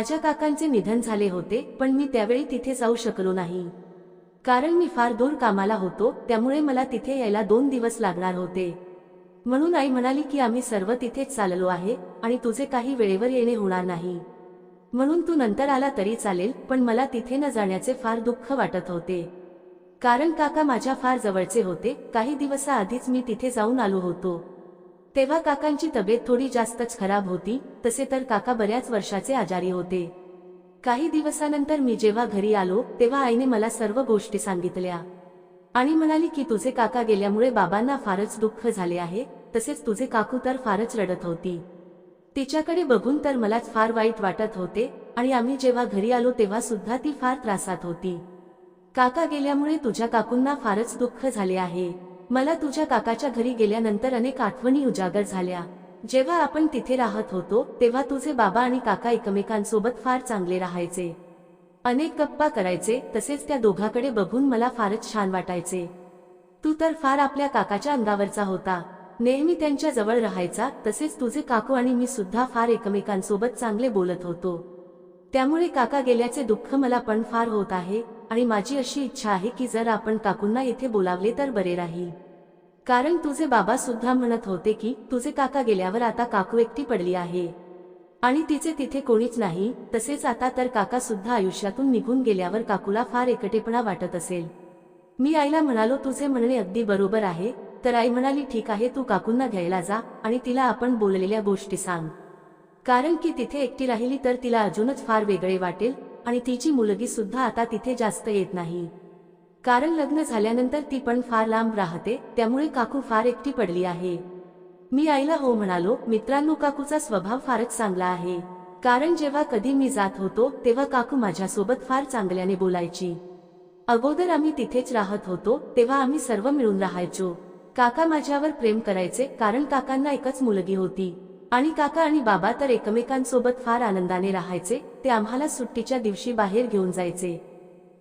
माझ्या काकांचे निधन झाले होते पण मी त्यावेळी तिथे जाऊ शकलो नाही. कारण मी फार दूर कामाला होतो त्यामुळे मला तिथे यायला दोन दिवस लागणार होते. म्हणून आई म्हणाली की आम्ही सर्व तिथेच चाललो आहे आणि तुझे काही वेळेवर येणे होणार नाही. म्हणून तू नंतर आला तरी चालेल पण मला तिथे न जाण्याचे फार दुःख वाटत होते. कारण काका माझ्या फार जवळचे होते काही दिवसाआधीच मी तिथे जाऊन आलो होतो. तेव्हा काकांची तब्येत थोडी जास्तच खराब होती तसे तर काका बऱ्याच वर्षाचे आजारी होते. काही दिवसानंतर मी जेव्हा घरी आलो तेव्हा आईने मला सर्व गोष्टी सांगितल्या. आणि म्हणाली की तुझे काका गेल्यामुळे बाबांना फारच दुःख झाले आहे तसेच तुझे काकू तर फारच रडत होती. तिच्याकडे बघून तर मलाच फार वाईट वाटत होते आणि आम्ही जेव्हा घरी आलो तेव्हा सुद्धा ती फार त्रासात होती. काका गेल्यामुळे तुझ्या काकूंना फारच दुःख झाले आहे. मला तुझ्या काकाच्या घरी गेल्यानंतर अनेक आठवणी उजागर झाल्या. जेव्हा आपण तिथे राहत होतो तेव्हा तुझे बाबा आणि काका एकमेकांसोबत फार चांगले राहायचे. अनेक गप्पा करायचे तसेच त्या दोघाकडे बघून मला फारच छान वाटायचे. तू तर फार आपल्या काकाच्या अंगावरचा होता. नेहमी त्यांच्या जवळ राहायचा तसेच तुझे काकू आणि मी सुद्धा फार एकमेकांसोबत चांगले बोलत होतो. त्यामुळे काका गेल्याचे दुःख मला पण फार होत आहे. आणि माझी अशी इच्छा आहे की जर आपण काकूंना येथे बोलावले तर बरे राहील. कारण तुझे बाबा सुद्धा म्हणत होते की तुझे काका गेल्यावर आता काकू एकटी पडली आहे. आणि तिचे तिथे कोणीच नाही तसेच आता तर काका सुद्धा आयुष्यातून निघून गेल्यावर काकूला फार एकटेपणा वाटत असेल. मी आईला म्हणालो तुझे म्हणणे अगदी बरोबर आहे तर आई म्हणाली ठीक आहे तू काकूंना घ्यायला जा आणि तिला आपण बोललेल्या गोष्टी सांग. कारण की तिथे एकटी राहिली तर तिला अजूनच फार वेगळे वाटेल आणि तिची मुलगी सुद्धा आता तिथे जास्त येत नाही. कारण लग्न झाल्यानंतर ती पण फार लांब राहते त्यामुळे काकू फार एकटी पडली आहे. मी आईला हो म्हणालो मित्रांनो काकूचा स्वभाव फारच चांगला आहे. कारण जेव्हा कधी मी जात होतो तेव्हा काकू माझ्यासोबत फार चांगल्याने बोलायची. अगोदर आम्ही तिथेच राहत होतो तेव्हा आम्ही सर्व मिळून राहायचो. काका माझ्यावर प्रेम करायचे कारण काकांना एकच मुलगी होती. आणि काका आणि बाबा तर एकमेकांसोबत फार आनंदाने राहायचे ते आम्हाला सुट्टीच्या दिवशी बाहेर घेऊन जायचे.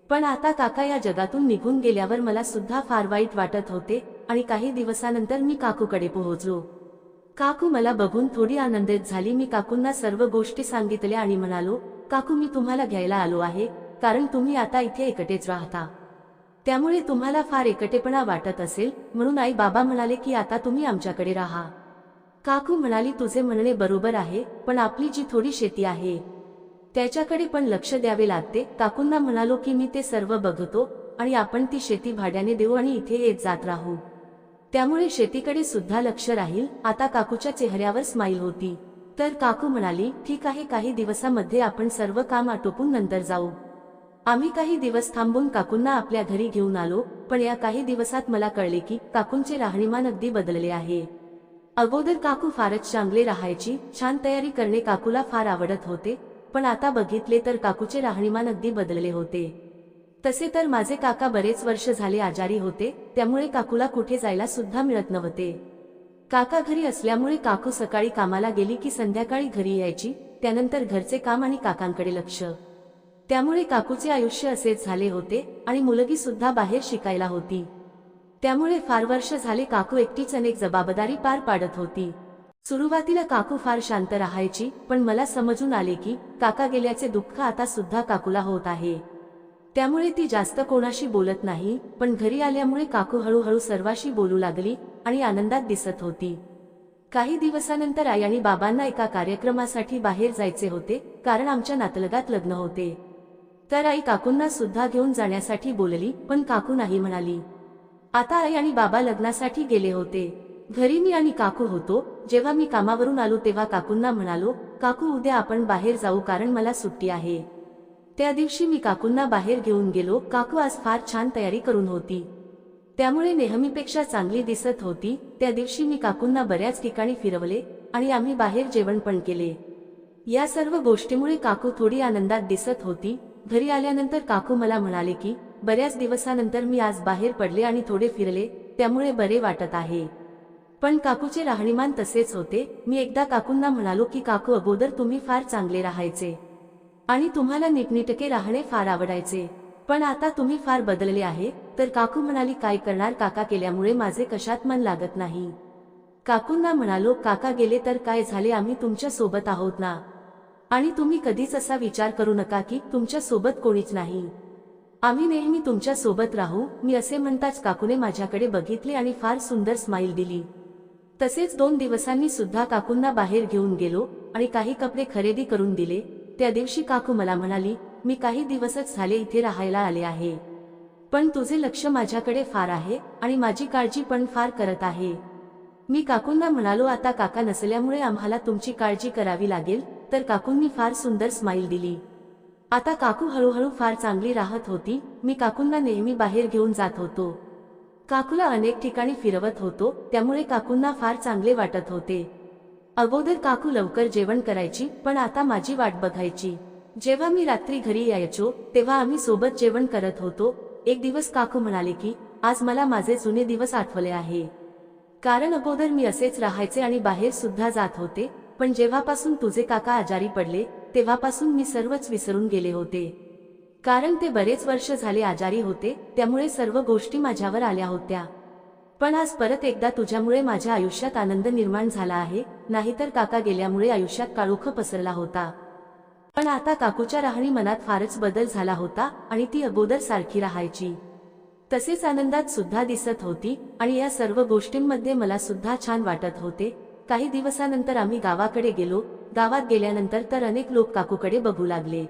पण आता काका या जगातून निघून गेल्यावर मला सुद्धा फार वाईट वाटत होते आणि काही दिवसानंतर मी काकूकडे पोहोचलो. काकू मला बघून थोडी आनंदित झाली. मी काकूंना सर्व गोष्टी सांगितल्या आणि म्हणालो काकू मी तुम्हाला घ्यायला आलो आहे कारण तुम्ही आता इथे एकटेच राहता. त्यामुळे तुम्हाला फार एकटेपणा वाटत असेल म्हणून आई बाबा म्हणाले की आता तुम्ही आमच्याकडे राहा. काकू म्हणाली तुझे म्हणणे बरोबर आहे पण आपली जी थोडी शेती आहे त्याच्याकडे पण लक्ष द्यावे लागते. काकूंना म्हणालो की मी ते सर्व बघतो आणि आपण ती शेती भाड्याने देऊ आणि इथे येत जात राहू. त्यामुळे शेतीकडे सुद्धा लक्ष राहील. आता काकूच्या चेहऱ्यावर स्माईल होती. तर काकू म्हणाली ठीक आहे काही दिवसामध्ये आपण सर्व काम आटोपून नंतर जाऊ. आम्ही काही दिवस थांबून काकूंना आपल्या घरी घेऊन आलो पण या काही दिवसात मला कळले की काकूंचे राहणीमान अगदी बदलले आहे. अगोदर काकू फारच चांगले राहायची छान तयारी करणे काकूला फार आवडत होते पण आता बघितले तर काकूचे राहणीमान अगदी बदलले होते. तसे तर माझे काका बरेच वर्ष झाले आजारी होते त्यामुळे काकूला कुठे जायला सुद्धा मिळत नव्हते. काका घरी असल्यामुळे काकू सकाळी कामाला गेली की संध्याकाळी घरी यायची त्यानंतर घरचे काम आणि काकांकडे लक्ष. त्यामुळे काकूचे आयुष्य असेच झाले होते आणि मुलगी सुद्धा बाहेर शिकायला होती. त्यामुळे फार वर्ष झाले काकू एकटीच अनेक जबाबदारी पार पाडत होती. सुरुवातीला काकू फार शांत राहायची पण मला समजून आले की काका गेल्याचे दुःख आता सुद्धा काकूला होत आहे. त्यामुळे ती जास्त कोणाशी बोलत नाही पण घरी आल्यामुळे काकू हळूहळू सर्वाशी बोलू लागली आणि आनंदात दिसत होती. काही दिवसानंतर आई आणि बाबांना एका कार्यक्रमासाठी बाहेर जायचे होते कारण आमच्या नातलगात लग्न होते. तर आई काकूंना सुद्धा घेऊन जाण्यासाठी बोलली पण काकू नाही म्हणाली. आता आई आणि बाबा लग्नासाठी गेले होते. घरी मी आणि काकू होतो. जेव्हा मी कामावरून आलो तेव्हा काकूंना म्हणालो काकू उद्या आपण बाहेर जाऊ कारण मला सुट्टी आहे. त्या दिवशी मी काकूंना बाहेर घेऊन गेलो. काकू आज फार छान तयारी करून होती. त्यामुळे नेहमीपेक्षा चांगली दिसत होती. त्या दिवशी मी काकूंना बऱ्याच ठिकाणी फिरवले आणि आम्ही बाहेर जेवण पण केले. या सर्व गोष्टीमुळे काकू थोडी आनंदात दिसत होती. घरी आल्यानंतर काकू मला म्हणाले की बऱ्याच दिवसानंतर मी आज बाहेर पडले आणि थोडे फिरले त्यामुळे बरे वाटत आहे. पण काकूचे राहणीमान तसेच होते. मी एकदा काकूंना म्हणालो की काकू अगोदर तुम्ही फार चांगले राहायचे. आणि तुम्हाला नीटनीटके राहणे फार आवडायचे. पण आता तुम्ही फार बदलले आहे. तर काकू म्हणाली काय करणार काका केल्यामुळे माझे कशात मन लागत नाही? काकूंना म्हणालो काका गेले तर काय झाले? आम्ही तुमच्यासोबत आहोत ना? आणि तुम्ही कधीच असा विचार करू नका की तुमच्यासोबत कोणीच नाही. आम्ही नेहमी तुमच्यासोबत राहू मी असे म्हणताच काकूने माझ्याकडे बघितले आणि फार सुंदर स्माईल दिली. तसेच दोन दिवसांनी सुद्धा काकूंना बाहेर घेऊन गेलो आणि काही कपडे खरेदी करून दिले. त्या दिवशी काकू मला म्हणाली मी काही दिवसच झाले इथे राहायला आले आहे. पण तुझे लक्ष माझ्याकडे फार आहे आणि माझी काळजी पण फार करत आहे. मी काकूंना म्हणालो आता काका नसल्यामुळे आम्हाला तुमची काळजी करावी लागेल. तर काकूंनी फार सुंदर स्माईल दिली. आता काकू हळूहळू फार चांगली राहत होती. मी काकूंना नेहमी बाहेर घेऊन जात होतो. काकूला अनेक ठिकाणी फिरवत होतो त्यामुळे काकूंना फार चांगले वाटत होते. अगोदर काकू लवकर जेवण करायची पण आता माझी वाट बघायची. जेव्हा मी रात्री घरी यायचो तेव्हा आम्ही सोबत जेवण करत होतो. एक दिवस काकू म्हणाले की आज मला माझे जुने दिवस आठवले आहे. कारण अगोदर मी असेच राहायचे आणि बाहेर सुद्धा जात होते पण जेव्हापासून तुझे काका आजारी पडले तेव्हापासून मी सर्वच विसरून गेले होते. कारण ते बरेच वर्ष झाले आजारी होते त्यामुळे सर्व गोष्टी माझ्यावर आल्या होत्या. पण आज परत एकदा तुझ्यामुळे माझ्या आयुष्यात आनंद निर्माण झाला आहे नाहीतर काका गेल्यामुळे आयुष्यात काळोख पसरला होता. पण आता काकूच्या राहणी मनात फारच बदल झाला होता आणि ती अगोदर सारखी राहायची. तसेच आनंदात सुद्धा दिसत होती आणि या सर्व गोष्टींमध्ये मला सुद्धा छान वाटत होते काही दिवसानंतर आम्ही गावाकडे गेलो. गावात गेल्यानंतर तर अनेक लोक काकूकडे बघू लागले.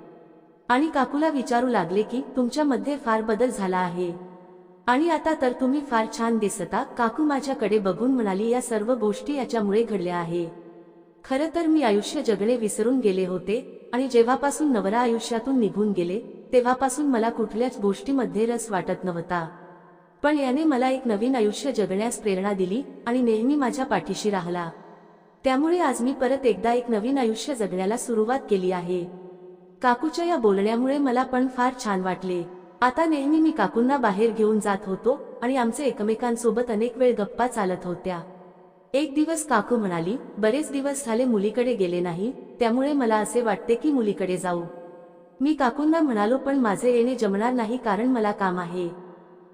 आणि काकूला विचारू लागले की तुमच्यामध्ये फार बदल झाला आहे. आणि आता तर तुम्ही फार छान दिसता. काकू माझ्याकडे बघून म्हणाली या सर्व गोष्टी याच्यामुळे घडल्या आहे. खरं तर मी आयुष्य जगणे विसरून गेले होते. आणि जेव्हापासून नवरा आयुष्यातून निघून गेले तेव्हापासून मला कुठल्याच गोष्टीमध्ये रस वाटत नव्हता. पण याने मला एक नवीन आयुष्य जगण्यास प्रेरणा दिली आणि नेहमी माझ्या पाठीशी राहिला. त्यामुळे आज मी परत एकदा एक नवीन आयुष्य जगण्याला सुरुवात केली आहे. काकूच्या या बोलण्यामुळे मला पण फार छान वाटले. आता नेहमी मी काकूंना बाहेर घेऊन जात होतो आणि आमचे एकमेकांसोबत अनेक वेळ गप्पा चालत होत्या. एक दिवस काकू म्हणाली बरेच दिवस झाले मुलीकडे गेले नाही त्यामुळे मला असे वाटते की मुलीकडे जाऊ. मी काकूंना म्हणालो पण माझे येणे जमणार नाही कारण मला काम आहे.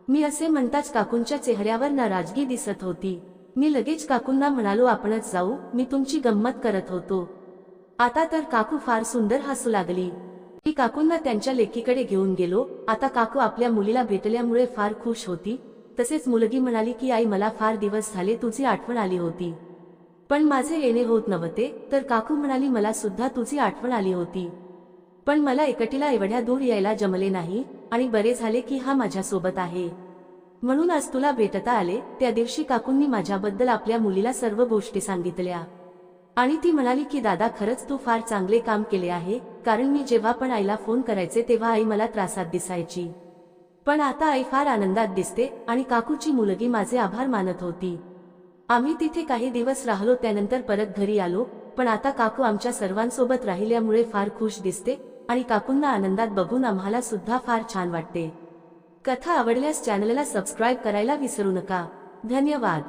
मी असे म्हणताच काकूंच्या चेहऱ्यावर नाराजगी दिसत होती. मी लगेच काकूंना म्हणालो आपणच जाऊ. मी तुमची गंमत करत होतो. आता तर काकू फार सुंदर हसू लागली. मी काकूंना त्यांच्या लेकीकडे घेऊन गेलो. आता काकू आपल्या मुलीला भेटल्यामुळे फार खुश होती. तसेच मुलगी म्हणाली की आई मला फार दिवस झाले तुझी आठवण आली होती. पण माझे येणे होत नव्हते. तर काकू म्हणाली मला सुद्धा तुझी आठवण आली होती. पण मला एकटीला एवढ्या दूर यायला जमले नाही आणि बरे झाले की हा माझ्यासोबत आहे. म्हणून आज तुला भेटता आले त्या दिवशी काकूंनी माझ्याबद्दल आपल्या मुलीला सर्व गोष्टी सांगितल्या. आणि ती म्हणाली की दादा खरंच तू फार चांगले काम केले आहे कारण मी जेव्हा पण आईला फोन करायचे तेव्हा आई मला त्रासात दिसायची. पण आता आई फार आनंदात दिसते आणि काकूची मुलगी माझे आभार मानत होती. आम्ही तिथे काही दिवस राहिलो त्यानंतर परत घरी आलो पण आता काकू आमच्या सर्वांसोबत राहिल्यामुळे फार खुश दिसते आणि काकूंना आनंदात बघून आम्हाला सुद्धा फार छान वाटते. कथा आवडल्यास चॅनलला सबस्क्राईब करायला विसरू नका. धन्यवाद.